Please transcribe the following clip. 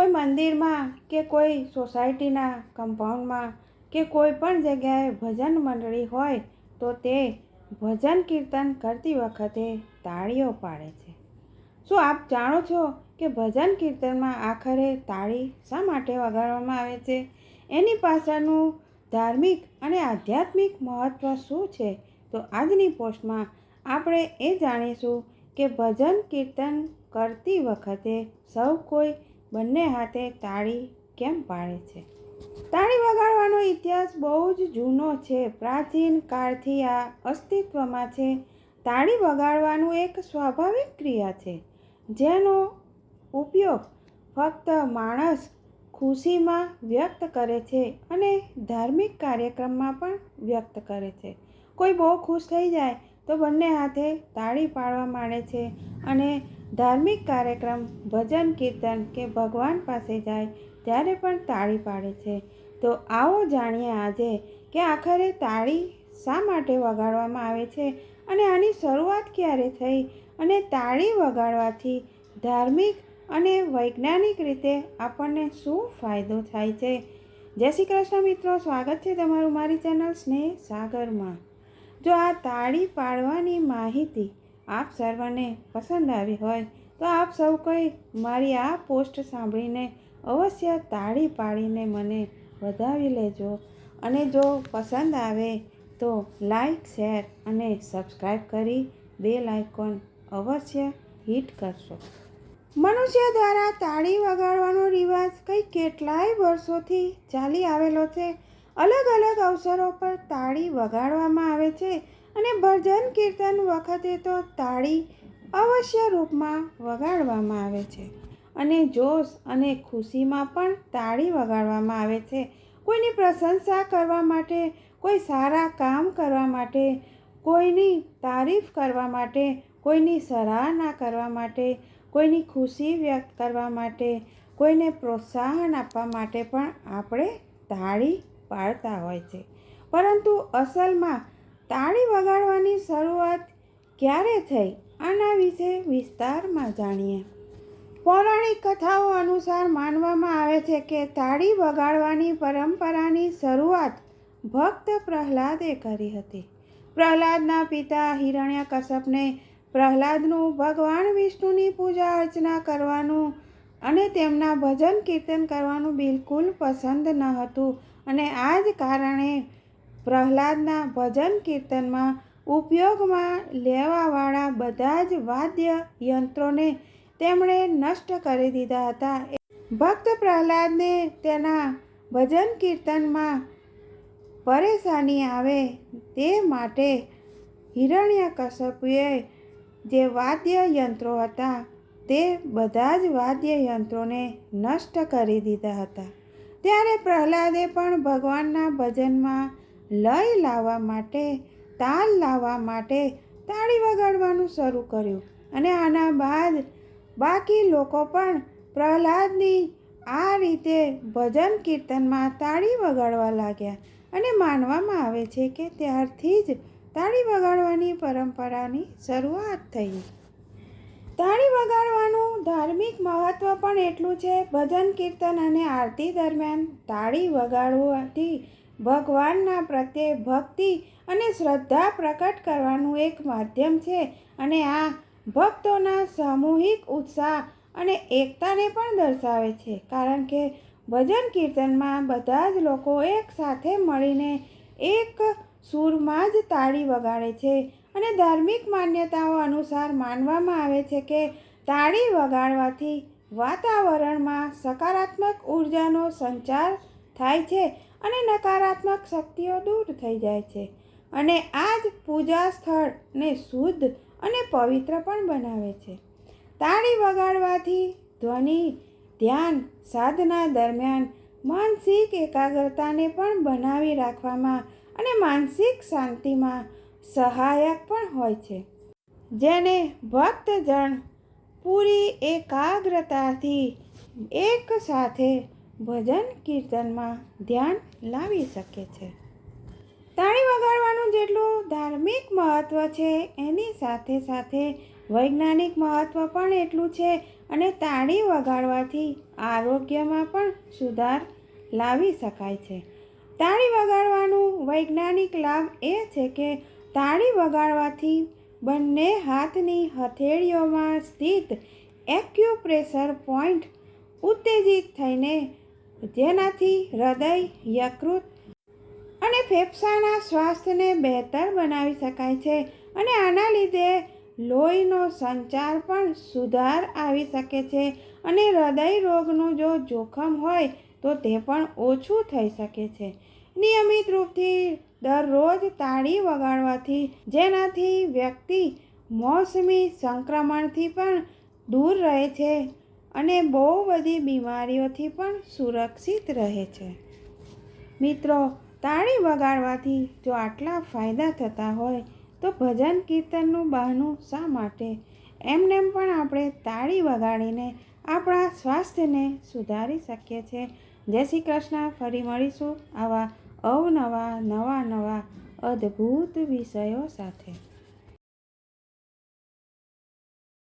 કોઈ મંદિરમાં કે કોઈ સોસાયટીના કમ્પાઉન્ડમાં કે કોઈ પણ જગ્યાએ ભજન મંડળી હોય તો તે ભજન કીર્તન કરતી વખતે તાળીઓ પાડે છે. શું આપ જાણો છો કે ભજન કીર્તનમાં આખરે તાળી શા માટે વગાડવામાં આવે છે? એની પાછળનું ધાર્મિક અને આધ્યાત્મિક મહત્ત્વ શું છે? તો આજની પોસ્ટમાં આપણે એ જાણીશું કે ભજન કીર્તન કરતી વખતે સૌ કોઈ બંને હાથે તાળી કેમ પાડે છે? તાળી વગાડવાનો ઇતિહાસ બહુ જ જૂનો છે. પ્રાચીન કાળથી આ અસ્તિત્વમાં છે. તાળી વગાડવાનું એક સ્વાભાવિક ક્રિયા છે, જેનો ઉપયોગ ફક્ત માણસ ખુશીમાં વ્યક્ત કરે છે અને ધાર્મિક કાર્યક્રમમાં પણ વ્યક્ત કરે છે. કોઈ બહુ ખુશ થઈ જાય તો બંને હાથે તાળી પાડવા માંડે છે અને ધાર્મિક કાર્યક્રમ, ભજન, કીર્તન કે ભગવાન પાસે જાય ત્યારે પણ તાળી પાડે છે. તો આવો જાણીએ આજે કે આખરે તાળી શા માટે વગાડવામાં આવે છે અને આની શરૂઆત ક્યારે થઈ અને તાળી વગાડવાથી ધાર્મિક અને વૈજ્ઞાનિક રીતે આપણને શું ફાયદો થાય છે? જય શ્રી કૃષ્ણ મિત્રો, સ્વાગત છે તમારું મારી ચેનલ સ્નેહ સાગરમાં. જો આ તાળી પાડવાની માહિતી આપ સર્વને પસંદ આવી હોય તો આપ સૌ કોઈ મારી આ પોસ્ટ સાંભળીને અવશ્ય તાળી પાડીને મને વધાવી લેજો. અને જો પસંદ આવે તો લાઈક, શેર અને સબસ્ક્રાઈબ કરી બેલ આઇકોન અવશ્ય હિટ કરશો. મનુષ્ય દ્વારા તાળી વગાડવાનો રિવાજ કંઈ કેટલાય વર્ષોથી ચાલી આવેલો છે. અલગ અલગ અવસરો પર તાળી વગાડવામાં આવે છે. અને ભજન કીર્તન વખતે તો તાળી અવશ્ય રૂપમાં વગાડવામાં આવે છે. અને જોશ અને ખુશીમાં પણ તાળી વગાડવામાં આવે છે. કોઈની પ્રશંસા કરવા માટે, કોઈ સારા કામ કરવા માટે, કોઈની તારીફ કરવા માટે, કોઈની સરાહના કરવા માટે, કોઈની ખુશી વ્યક્ત કરવા માટે, કોઈને પ્રોત્સાહન આપવા માટે પણ આપણે તાળી પાડતા હોય છે. પરંતુ અસલમાં તાળી વગાડવાની શરૂઆત ક્યારે થઈ આના વિશે વિસ્તારમાં જાણીએ. પૌરાણિક કથાઓ અનુસાર માનવામાં આવે છે કે તાળી વગાડવાની પરંપરાની શરૂઆત ભક્ત પ્રહલાદે કરી હતી. પ્રહલાદના પિતા હિરણ્યકશ્યપને પ્રહલાદનું ભગવાન વિષ્ણુની પૂજા અર્ચના કરવાનું અને તેમના ભજન કીર્તન કરવાનું બિલકુલ પસંદ ન હતું અને આ જ કારણે પ્રહલાદના ભજન કીર્તનમાં ઉપયોગમાં લેવાવાળા બધા જ વાદ્ય યંત્રોને તેમણે નષ્ટ કરી દીધા હતા. ભક્ત પ્રહલાદને તેના ભજન કીર્તનમાં પરેશાની આવે તે માટે હિરણ્ય કશ્યપુએ જે વાદ્ય યંત્રો હતા તે બધા જ વાદ્ય યંત્રોને નષ્ટ કરી દીધા હતા. ત્યારે પ્રહલાદે પણ ભગવાનના ભજનમાં લય લાવવા માટે, તાલ લાવવા માટે તાળી વગાડવાનું શરૂ કર્યું. અને આના બાદ બાકી લોકો પણ પ્રહલાદની આ રીતે ભજન કીર્તનમાં તાળી વગાડવા લાગ્યા. અને માનવામાં આવે છે કે ત્યારથી જ તાળી વગાડવાની પરંપરાની શરૂઆત થઈ. તાળી વગાડવાનું ધાર્મિક મહત્ત્વ પણ એટલું છે. ભજન કીર્તન અને આરતી દરમિયાન તાળી વગાડવાથી ભગવાનના પ્રત્યે ભક્તિ અને શ્રદ્ધા પ્રકટ કરવાનું એક માધ્યમ છે અને આ ભક્તોના સામૂહિક ઉત્સાહ અને એકતાને પણ દર્શાવે છે. કારણ કે ભજન કીર્તનમાં બધા જ લોકો એક સાથે મળીને એક સૂરમાં જ તાળી વગાડે છે અને ધાર્મિક માન્યતાઓ અનુસાર માનવામાં આવે છે કે તાળી વગાડવાથી વાતાવરણમાં સકારાત્મક ઉર્જાનો સંચાર થાય છે અને નકારાત્મક શક્તિઓ દૂર થઈ જાય છે. અને આ જ પૂજા સ્થળને શુદ્ધ અને પવિત્ર પણ બનાવે છે. તાળી વગાડવાથી ધ્વનિ, ધ્યાન, સાધના દરમિયાન માનસિક એકાગ્રતાને પણ બનાવી રાખવામાં અને માનસિક શાંતિમાં સહાયક પણ હોય છે. જેને ભક્તજન પૂરી એકાગ્રતાથી એક સાથે ભજન કીર્તનમાં ધ્યાન લાવી શકે છે. તાળી વગાડવાનું જેટલું ધાર્મિક મહત્ત્વ છે, એની સાથે સાથે વૈજ્ઞાનિક મહત્ત્વ પણ એટલું છે અને તાળી વગાડવાથી આરોગ્યમાં પણ સુધાર લાવી શકાય છે. તાળી વગાડવાનું વૈજ્ઞાનિક લાભ એ છે કે તાળી વગાડવાથી બંને હાથની હથેળીઓમાં સ્થિત એક્યુપ્રેશર પોઈન્ટ ઉત્તેજિત થઈને જેનાથી હૃદય યકૃત અને ફેફસાના સ્વાસ્થ્યને બહેતર બનાવી શકાય છે અને આના લીધે લોહીનો સંચાર પણ સુધાર આવી શકે છે અને હૃદય રોગનું જો જોખમ હોય તો તે પણ ઓછું થઈ શકે છે. નિયમિત રૂપથી દરરોજ તાળી વગાડવાથી, જેનાથી વ્યક્તિ મોસમી સંક્રમણથી પણ દૂર રહે છે. અને બહુ બધી બીમારીઓથી પણ સુરક્ષિત રહે છે. મિત્રો, તાળી વગાડવાથી જો આટલા ફાયદા થતા હોય, તો ભજન કીર્તનનું બહાનું શા માટે? એમનેમ પણ આપણે તાળી વગાડીને આપણા સ્વાસ્થ્યને સુધારી શકીએ છીએ. જય શ્રી કૃષ્ણ, ફરી મળીશું આવા અવનવા, નવા નવા અદ્ભુત વિષયો સાથે.